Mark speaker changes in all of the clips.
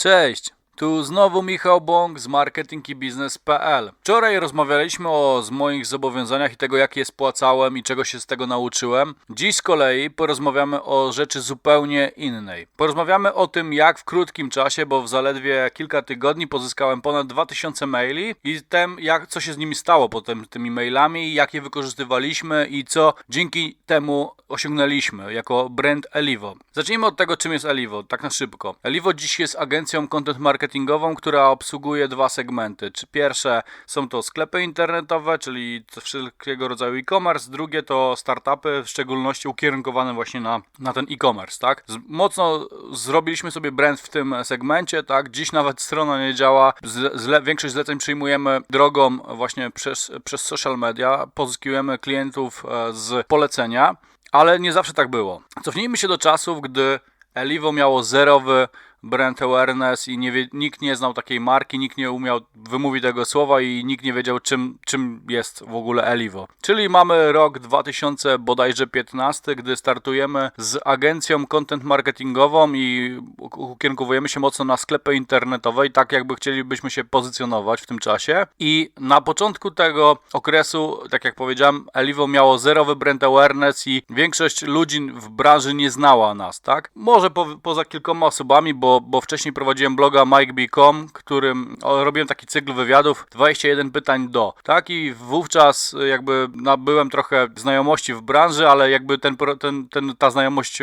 Speaker 1: Cześć! Tu znowu Michał Bąk z marketingibiznes.pl. Wczoraj rozmawialiśmy o z moich zobowiązaniach i tego, jak je spłacałem i czego się z tego nauczyłem. Dziś z kolei porozmawiamy o rzeczy zupełnie innej. Porozmawiamy o tym, jak w krótkim czasie, bo w zaledwie kilka tygodni pozyskałem ponad 2000 maili i tym, jak, co się z nimi stało potem tymi mailami, jak je wykorzystywaliśmy i co dzięki temu osiągnęliśmy jako brand Elivo. Zacznijmy od tego, czym jest Elivo, tak na szybko. Elivo dziś jest agencją content marketingową, która obsługuje dwa segmenty. Czy pierwsze są to sklepy internetowe, czyli wszelkiego rodzaju e-commerce, drugie to startupy, w szczególności ukierunkowane właśnie na, na ten e-commerce, tak? Mocno zrobiliśmy sobie brand w tym segmencie, tak? Dziś nawet strona nie działa, zle, większość zleceń przyjmujemy drogą właśnie przez, przez social media, pozyskujemy klientów e, z polecenia, ale nie zawsze tak było. Cofnijmy się do czasów, gdy Elivo miało zerowy brand awareness i nie nikt nie znał takiej marki, nikt nie umiał wymówić tego słowa i nikt nie wiedział czym, czym jest w ogóle Elivo. Czyli mamy rok 2000 bodajże 15, gdy startujemy z agencją content marketingową i ukierunkowujemy się mocno na sklepy internetowe i tak jakby chcielibyśmy się pozycjonować w tym czasie i na początku tego okresu, tak jak powiedziałem, Elivo miało zerowy brand awareness i większość ludzi w branży nie znała nas, tak? Może po, poza kilkoma osobami, bo bo, wcześniej prowadziłem bloga MikeB.com, którym robiłem taki cykl wywiadów 21 pytań do, tak? I wówczas jakby nabyłem trochę znajomości w branży, ale jakby ten, ten, ten, ta znajomość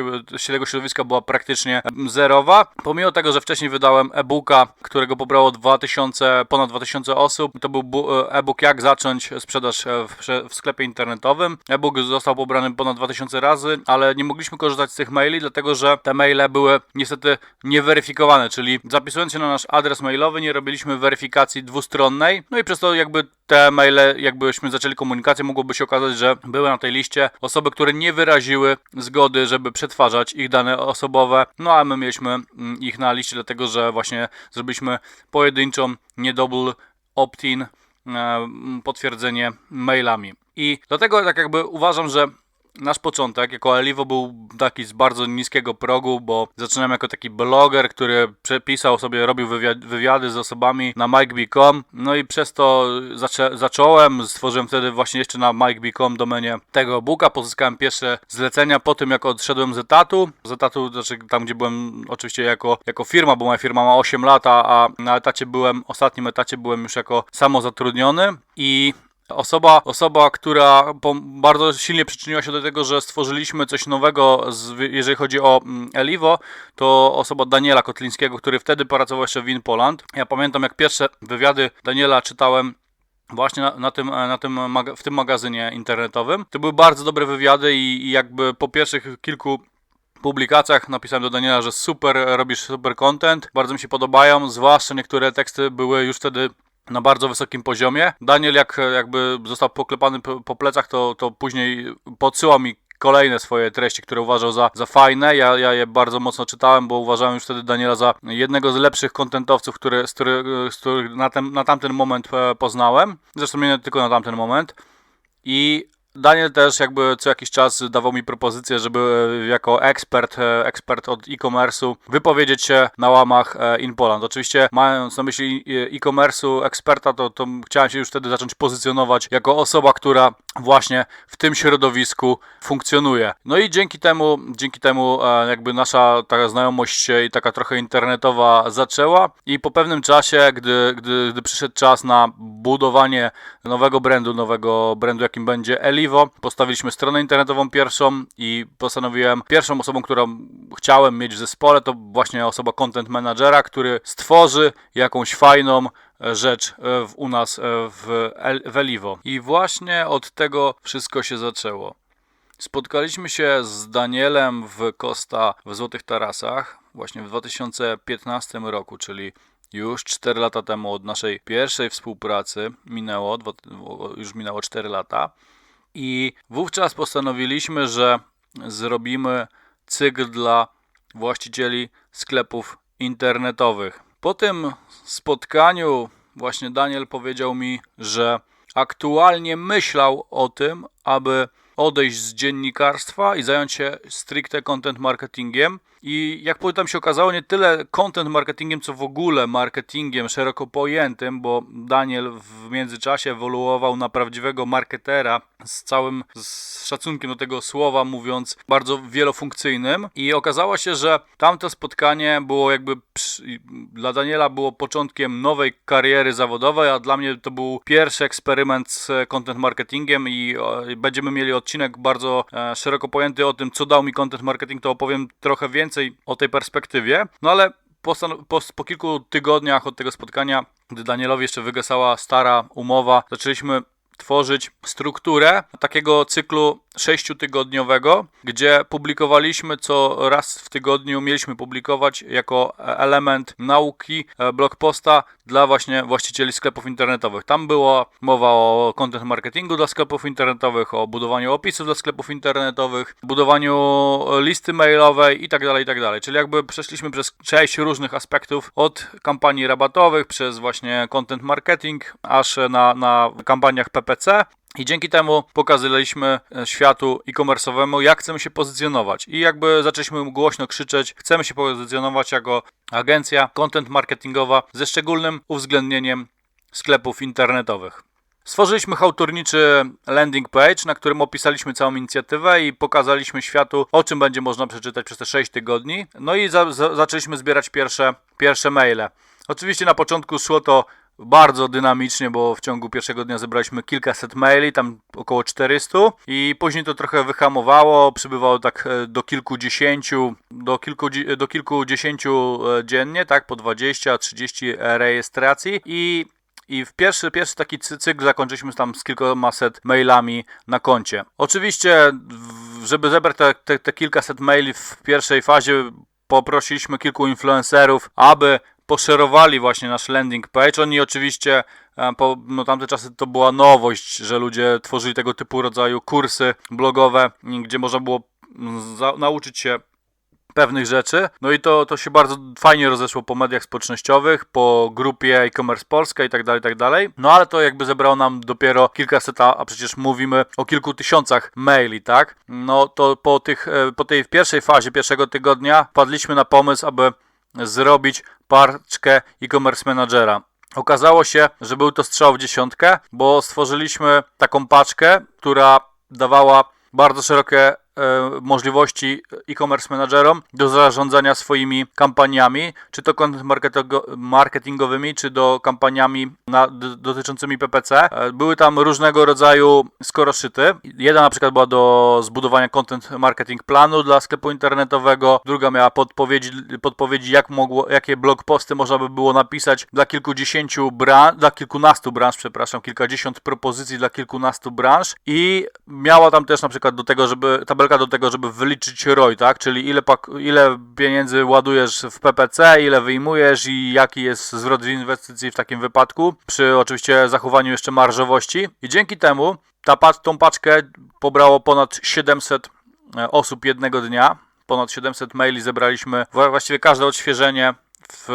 Speaker 1: tego środowiska była praktycznie zerowa. Pomimo tego, że wcześniej wydałem e-booka, którego pobrało 2000, ponad 2000 osób, to był e-book jak zacząć sprzedaż w, w sklepie internetowym. E-book został pobrany ponad 2000 razy, ale nie mogliśmy korzystać z tych maili, dlatego że te maile były niestety nieweryfikowane weryfikowane, czyli zapisując się na nasz adres mailowy nie robiliśmy weryfikacji dwustronnej, no i przez to jakby te maile, jakbyśmy zaczęli komunikację, mogłoby się okazać, że były na tej liście osoby, które nie wyraziły zgody, żeby przetwarzać ich dane osobowe, no a my mieliśmy mm, ich na liście, dlatego że właśnie zrobiliśmy pojedynczą, nie double opt-in e, potwierdzenie mailami. I dlatego tak jakby uważam, że nasz początek jako Elivo był taki z bardzo niskiego progu, bo zaczynałem jako taki bloger, który przepisał sobie, robił wywiady z osobami na MikeB.com, no i przez to zaczę zacząłem, stworzyłem wtedy właśnie jeszcze na MikeB.com domenie tego booka, pozyskałem pierwsze zlecenia po tym, jak odszedłem z etatu, z etatu, znaczy tam, gdzie byłem oczywiście jako, jako firma, bo moja firma ma 8 lat, a na etacie byłem, ostatnim etacie byłem już jako samozatrudniony. I Osoba, osoba która bardzo silnie przyczyniła się do tego, że stworzyliśmy coś nowego, z, jeżeli chodzi o mm, Elivo, to osoba Daniela Kotlińskiego, który wtedy pracował jeszcze w InPoland. Ja pamiętam, jak pierwsze wywiady Daniela czytałem właśnie na, na, tym, na tym, w tym magazynie internetowym. To były bardzo dobre wywiady i, i jakby po pierwszych kilku publikacjach napisałem do Daniela, że super, robisz super content, bardzo mi się podobają, zwłaszcza niektóre teksty były już wtedy na bardzo wysokim poziomie. Daniel jak jakby został poklepany po plecach, to, to później podsyłał mi kolejne swoje treści, które uważał za, za fajne. Ja, ja je bardzo mocno czytałem, bo uważałem już wtedy Daniela za jednego z lepszych kontentowców, który, z, który, z których na, ten, na tamten moment e, poznałem. Zresztą nie tylko na tamten moment. I Daniel też jakby co jakiś czas dawał mi propozycję, żeby e, jako ekspert, e, ekspert od e-commerce'u wypowiedzieć się na łamach e, InPoland. Oczywiście mając na myśli e-commerce'u eksperta, to, to chciałem się już wtedy zacząć pozycjonować jako osoba, która właśnie w tym środowisku funkcjonuje. No i dzięki temu, dzięki temu jakby nasza taka znajomość i taka trochę internetowa zaczęła i po pewnym czasie, gdy, gdy, gdy przyszedł czas na budowanie nowego brandu, nowego brandu jakim będzie Eli Postawiliśmy stronę internetową pierwszą i postanowiłem, pierwszą osobą, którą chciałem mieć w zespole, to właśnie osoba content managera, który stworzy jakąś fajną rzecz e, w, u nas e, w, w Elivo. I właśnie od tego wszystko się zaczęło. Spotkaliśmy się z Danielem w Costa w Złotych Tarasach właśnie w 2015 roku, czyli już 4 lata temu od naszej pierwszej współpracy minęło, już minęło 4 lata. I wówczas postanowiliśmy, że zrobimy cykl dla właścicieli sklepów internetowych. Po tym spotkaniu właśnie Daniel powiedział mi, że aktualnie myślał o tym, aby odejść z dziennikarstwa i zająć się stricte content marketingiem I jak potem się okazało, nie tyle content marketingiem, co w ogóle marketingiem szeroko pojętym, bo Daniel w międzyczasie ewoluował na prawdziwego marketera z całym z szacunkiem do tego słowa, mówiąc bardzo wielofunkcyjnym. I okazało się, że tamto spotkanie było jakby przy, dla Daniela było początkiem nowej kariery zawodowej, a dla mnie to był pierwszy eksperyment z content marketingiem i będziemy mieli odcinek bardzo e, szeroko pojęty o tym, co dał mi content marketing, to opowiem trochę więcej o tej perspektywie. No ale po, po, po kilku tygodniach od tego spotkania, gdy Danielowi jeszcze wygasała stara umowa, zaczęliśmy tworzyć strukturę takiego cyklu sześciotygodniowego, gdzie publikowaliśmy co raz w tygodniu, mieliśmy publikować jako element nauki e, blog posta dla właśnie właścicieli sklepów internetowych. Tam była mowa o content marketingu dla sklepów internetowych, o budowaniu opisów dla sklepów internetowych, budowaniu listy mailowej itd., tak itd. Tak Czyli jakby przeszliśmy przez sześć różnych aspektów od kampanii rabatowych, przez właśnie content marketing, aż na, na kampaniach PPC i dzięki temu pokazaliśmy e, światu e-commerce'owemu, jak chcemy się pozycjonować. I jakby zaczęliśmy głośno krzyczeć, chcemy się pozycjonować jako agencja content marketingowa ze szczególnym uwzględnieniem sklepów internetowych. Stworzyliśmy hałturniczy landing page, na którym opisaliśmy całą inicjatywę i pokazaliśmy światu, o czym będzie można przeczytać przez te 6 tygodni. No i za, za, zaczęliśmy zbierać pierwsze, pierwsze maile. Oczywiście na początku szło to bardzo dynamicznie, bo w ciągu pierwszego dnia zebraliśmy kilkaset maili, tam około 400 i później to trochę wyhamowało, przybywało tak e, do kilkudziesięciu, do, kilku, do kilkudziesięciu e, dziennie, tak, po 20-30 rejestracji i i w pierwszy, pierwszy taki cykl zakończyliśmy tam z kilkuset mailami na koncie. Oczywiście, żeby zebrać te, te, te kilkaset maili w pierwszej fazie, poprosiliśmy kilku influencerów, aby poszerowali właśnie nasz landing page. Oni oczywiście, e, po no, tamte czasy to była nowość, że ludzie tworzyli tego typu rodzaju kursy blogowe, gdzie można było nauczyć się pewnych rzeczy. No i to, to się bardzo fajnie rozeszło po mediach społecznościowych, po grupie e-commerce Polska i tak dalej, i tak dalej. No ale to jakby zebrało nam dopiero kilkaset, a przecież mówimy o kilku tysiącach maili, tak? No to po, tych, e, po tej pierwszej fazie, pierwszego tygodnia padliśmy na pomysł, aby zrobić paczkę e-commerce managera. Okazało się, że był to strzał w dziesiątkę, bo stworzyliśmy taką paczkę, która dawała bardzo szerokie możliwości e-commerce managerom do zarządzania swoimi kampaniami, czy to content marketingowymi, czy do kampaniami na, dotyczącymi PPC. E, były tam różnego rodzaju skoroszyty. Jedna na przykład była do zbudowania content marketing planu dla sklepu internetowego, druga miała podpowiedzi, podpowiedzi jak mogło, jakie blog posty można by było napisać dla kilkudziesięciu branż, dla kilkunastu branż, przepraszam, kilkadziesiąt propozycji dla kilkunastu branż i miała tam też na przykład do tego, żeby do tego, żeby wyliczyć ROI, tak? Czyli ile, ile pieniędzy ładujesz w PPC, ile wyjmujesz i jaki jest zwrot inwestycji w takim wypadku, przy oczywiście zachowaniu jeszcze marżowości. I dzięki temu ta, tą paczkę pobrało ponad 700 e, osób jednego dnia. Ponad 700 maili zebraliśmy. Właściwie każde odświeżenie w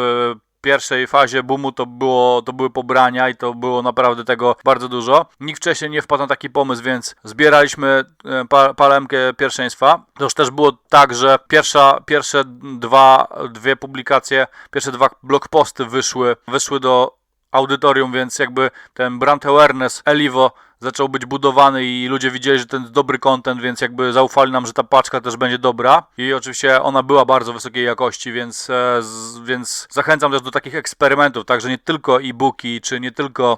Speaker 1: pierwszej fazie boomu to, było, to były pobrania i to było naprawdę tego bardzo dużo. Nikt wcześniej nie wpadł na taki pomysł, więc zbieraliśmy e, pa, palemkę pierwszeństwa. To już też było tak, że pierwsza, pierwsze dwa, dwie publikacje, pierwsze dwa blog posty wyszły, wyszły do audytorium, więc jakby ten brand awareness Elivo zaczął być budowany i ludzie widzieli, że ten dobry content, więc jakby zaufali nam, że ta paczka też będzie dobra. I oczywiście ona była bardzo wysokiej jakości, więc, e, więc zachęcam też do takich eksperymentów, także nie tylko e-booki, czy nie tylko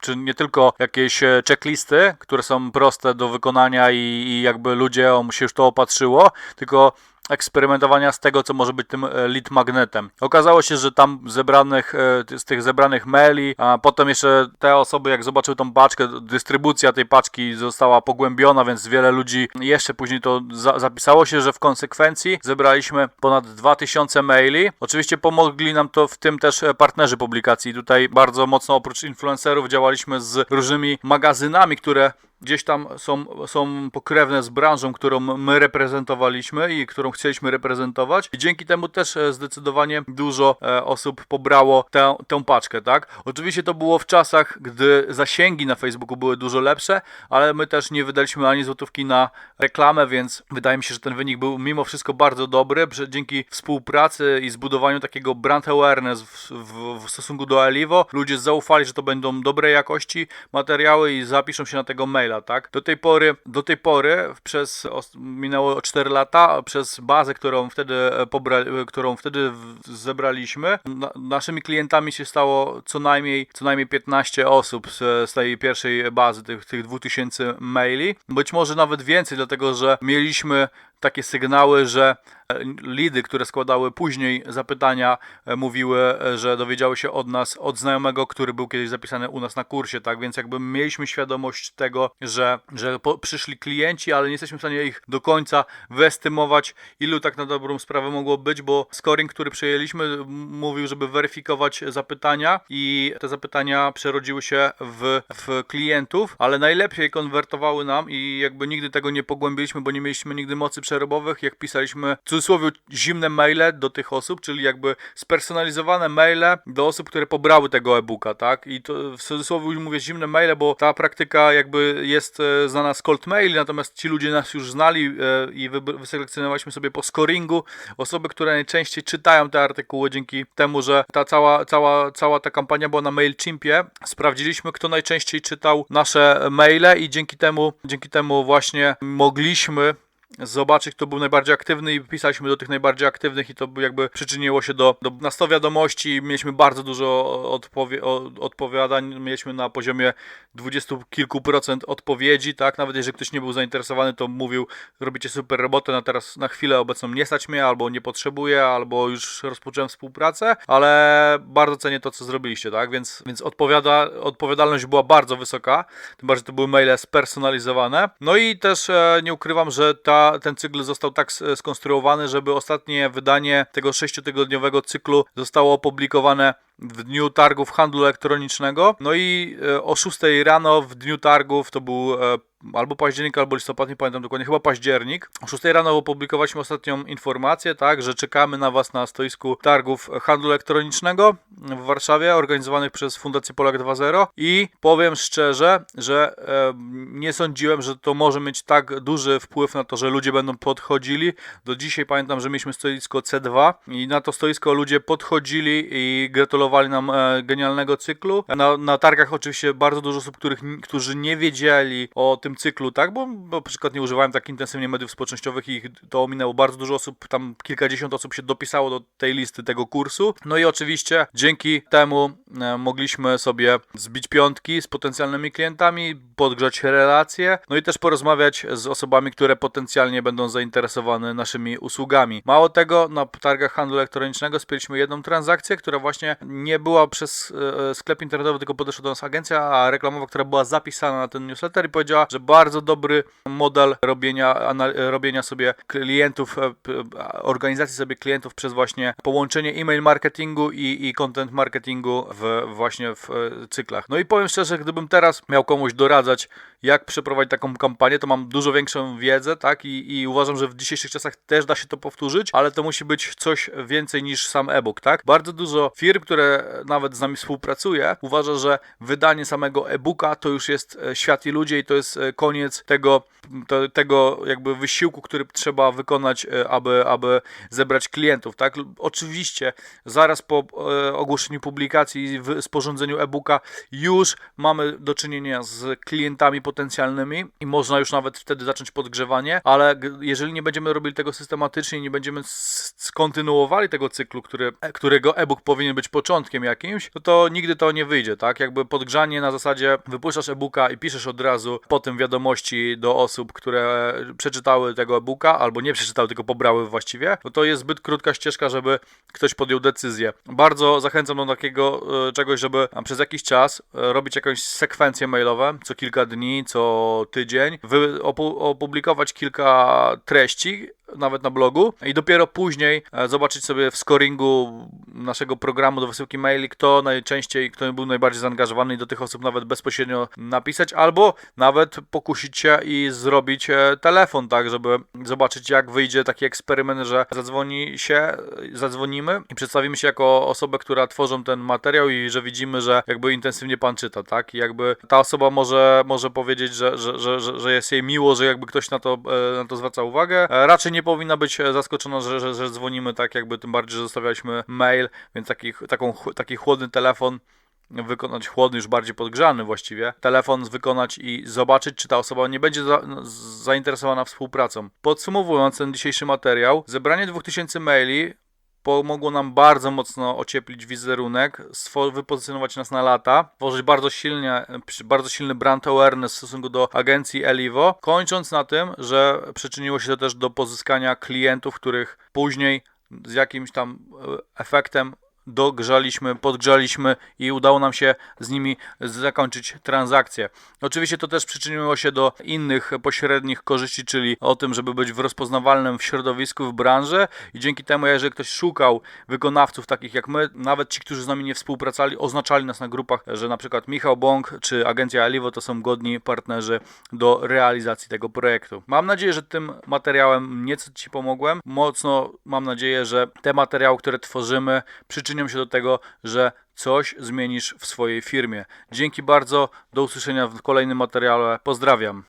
Speaker 1: czy nie tylko jakieś e, checklisty, które są proste do wykonania i, i jakby ludzie się już to opatrzyło, tylko eksperymentowania z tego, co może być tym e, lead magnetem. Okazało się, że tam zebranych, e, z tych zebranych maili, a potem jeszcze te osoby, jak zobaczyły tą paczkę, dystrybucja tej paczki została pogłębiona, więc wiele ludzi jeszcze później to za zapisało się, że w konsekwencji zebraliśmy ponad 2000 maili. Oczywiście pomogli nam to w tym też e, partnerzy publikacji. Tutaj bardzo mocno oprócz influencerów działaliśmy z różnymi magazynami, które gdzieś tam są, są pokrewne z branżą, którą my reprezentowaliśmy i którą chcieliśmy reprezentować. I dzięki temu też e, zdecydowanie dużo e, osób pobrało tę, tę paczkę, tak? Oczywiście to było w czasach, gdy zasięgi na Facebooku były dużo lepsze, ale my też nie wydaliśmy ani złotówki na reklamę, więc wydaje mi się, że ten wynik był mimo wszystko bardzo dobry. Dzięki współpracy i zbudowaniu takiego brand awareness w, w, w stosunku do Elivo, ludzie zaufali, że to będą dobrej jakości materiały i zapiszą się na tego maila, tak? Do tej pory, do tej pory przez minęło 4 lata, przez bazę, którą wtedy e, pobra, e, którą wtedy zebraliśmy, na, naszymi klientami się stało co najmniej, co najmniej 15 osób z, z tej pierwszej bazy, tych, tych 2000 maili. Być może nawet więcej, dlatego że mieliśmy takie sygnały, że e, lidy, które składały później zapytania, e, mówiły, e, że dowiedziały się od nas, od znajomego, który był kiedyś zapisany u nas na kursie, tak? Więc jakby mieliśmy świadomość tego, że, że po, przyszli klienci, ale nie jesteśmy w stanie ich do końca wyestymować, ilu tak na dobrą sprawę mogło być, bo scoring, który przejęliśmy, mówił, żeby weryfikować zapytania i te zapytania przerodziły się w, w klientów, ale najlepiej konwertowały nam i jakby nigdy tego nie pogłębiliśmy, bo nie mieliśmy nigdy mocy przerobowych, jak pisaliśmy w cudzysłowie zimne maile do tych osób, czyli jakby spersonalizowane maile do osób, które pobrały tego e-booka, tak? I to w cudzysłowie mówię zimne maile, bo ta praktyka jakby jest e, znana z cold mail, natomiast ci ludzie nas już znali e, i wyselekcjonowaliśmy sobie po scoringu osoby, które najczęściej czytają te artykuły dzięki temu, że ta cała, cała, cała ta kampania była na MailChimpie. Sprawdziliśmy, kto najczęściej czytał nasze maile i dzięki temu, dzięki temu właśnie mogliśmy zobaczyć, kto był najbardziej aktywny i pisaliśmy do tych najbardziej aktywnych i to by jakby przyczyniło się do, do na 100 wiadomości. Mieliśmy bardzo dużo odpowie, odpowiadań, mieliśmy na poziomie 20 kilku procent odpowiedzi, tak, nawet jeżeli ktoś nie był zainteresowany, to mówił, robicie super robotę, na teraz na chwilę obecną nie stać mnie, albo nie potrzebuję, albo już rozpocząłem współpracę, ale bardzo cenię to, co zrobiliście, tak, więc, więc odpowiada, odpowiadalność była bardzo wysoka, tym bardziej to były maile spersonalizowane, no i też e, nie ukrywam, że ta, ten cykl został tak skonstruowany, żeby ostatnie wydanie tego sześciotygodniowego cyklu zostało opublikowane w dniu targów handlu elektronicznego. No i e, o 6 rano w dniu targów to był e, albo październik, albo listopad, nie pamiętam dokładnie, chyba październik. O 6 rano opublikowaliśmy ostatnią informację, tak, że czekamy na Was na stoisku targów handlu elektronicznego w Warszawie, organizowanych przez Fundację Polak 2.0 i powiem szczerze, że e, nie sądziłem, że to może mieć tak duży wpływ na to, że ludzie będą podchodzili. Do dzisiaj pamiętam, że mieliśmy stoisko C2 i na to stoisko ludzie podchodzili i gratulowali nam e, genialnego cyklu. Na, na targach oczywiście bardzo dużo osób, których, którzy nie wiedzieli o tym cyklu, tak, bo, bo na przykład nie używałem tak intensywnie mediów społecznościowych i to ominęło bardzo dużo osób, tam kilkadziesiąt osób się dopisało do tej listy tego kursu. No i oczywiście dzięki temu e, mogliśmy sobie zbić piątki z potencjalnymi klientami, podgrzać relacje, no i też porozmawiać z osobami, które potencjalnie będą zainteresowane naszymi usługami. Mało tego, na targach handlu elektronicznego spięliśmy jedną transakcję, która właśnie nie była przez e, sklep internetowy, tylko podeszła do nas agencja reklamowa, która była zapisana na ten newsletter i powiedziała, że bardzo dobry model robienia, robienia sobie klientów, e, organizacji sobie klientów przez właśnie połączenie e-mail marketingu i, i content marketingu w, właśnie w e, cyklach. No i powiem szczerze, gdybym teraz miał komuś doradzać, jak przeprowadzić taką kampanię, to mam dużo większą wiedzę, tak? I, i uważam, że w dzisiejszych czasach też da się to powtórzyć, ale to musi być coś więcej niż sam e-book, tak? Bardzo dużo firm, które nawet z nami współpracuje, uważa, że wydanie samego e-booka to już jest e, świat i ludzie i to jest koniec tego, to, tego jakby wysiłku, który trzeba wykonać, e, aby, aby zebrać klientów, tak? Oczywiście zaraz po e, ogłoszeniu publikacji, w sporządzeniu e-booka już mamy do czynienia z klientami potencjalnymi i można już nawet wtedy zacząć podgrzewanie, ale jeżeli nie będziemy robili tego systematycznie, nie będziemy skontynuowali tego cyklu, który, e, którego e-book powinien być początkiem jakimś, no to nigdy to nie wyjdzie, tak? Jakby podgrzanie na zasadzie wypuszczasz e-booka i piszesz od razu potem wiadomości do osób, które przeczytały tego e-booka albo nie przeczytały, tylko pobrały właściwie, no to jest zbyt krótka ścieżka, żeby ktoś podjął decyzję. Bardzo zachęcam do takiego e, czegoś, żeby a, przez jakiś czas e, robić jakąś sekwencję mailową, co kilka dni, co tydzień, opublikować kilka treści, nawet na blogu i dopiero później e, zobaczyć sobie w scoringu naszego programu do wysyłki maili, kto najczęściej, kto był najbardziej zaangażowany i do tych osób nawet bezpośrednio napisać, albo nawet pokusić się i zrobić e, telefon, tak, żeby zobaczyć jak wyjdzie taki eksperyment, że zadzwoni się, zadzwonimy i przedstawimy się jako osobę, która tworzą ten materiał i że widzimy, że jakby intensywnie pan czyta, tak, i jakby ta osoba może, może powiedzieć, że, że, że, że, jest jej miło, że jakby ktoś na to, e, na to zwraca uwagę. Raczej nie powinna być e, zaskoczona, że, że, że dzwonimy, tak, jakby tym bardziej, że zostawialiśmy mail, więc taki, taką, taki chłodny telefon wykonać chłodny, już bardziej podgrzany właściwie, telefon wykonać i zobaczyć, czy ta osoba nie będzie za, no, zainteresowana współpracą. Podsumowując ten dzisiejszy materiał, zebranie 2000 maili pomogło nam bardzo mocno ocieplić wizerunek, wypozycjonować nas na lata, tworzyć bardzo silnie, bardzo silny brand awareness w stosunku do agencji Elivo, kończąc na tym, że przyczyniło się to też do pozyskania klientów, których później z jakimś tam e, efektem dogrzaliśmy, podgrzaliśmy i udało nam się z nimi zakończyć transakcję. Oczywiście to też przyczyniło się do innych pośrednich korzyści, czyli o tym, żeby być w rozpoznawalnym w środowisku, w branży i dzięki temu, jeżeli ktoś szukał wykonawców takich jak my, nawet ci, którzy z nami nie współpracowali, oznaczali nas na grupach, że na przykład Michał Bąk czy agencja Elivo to są godni partnerzy do realizacji tego projektu. Mam nadzieję, że tym materiałem nieco Ci pomogłem. Mocno mam nadzieję, że te materiały, które tworzymy, przyczynią się do tego, że coś zmienisz w swojej firmie. Dzięki bardzo, do usłyszenia w kolejnym materiale. Pozdrawiam.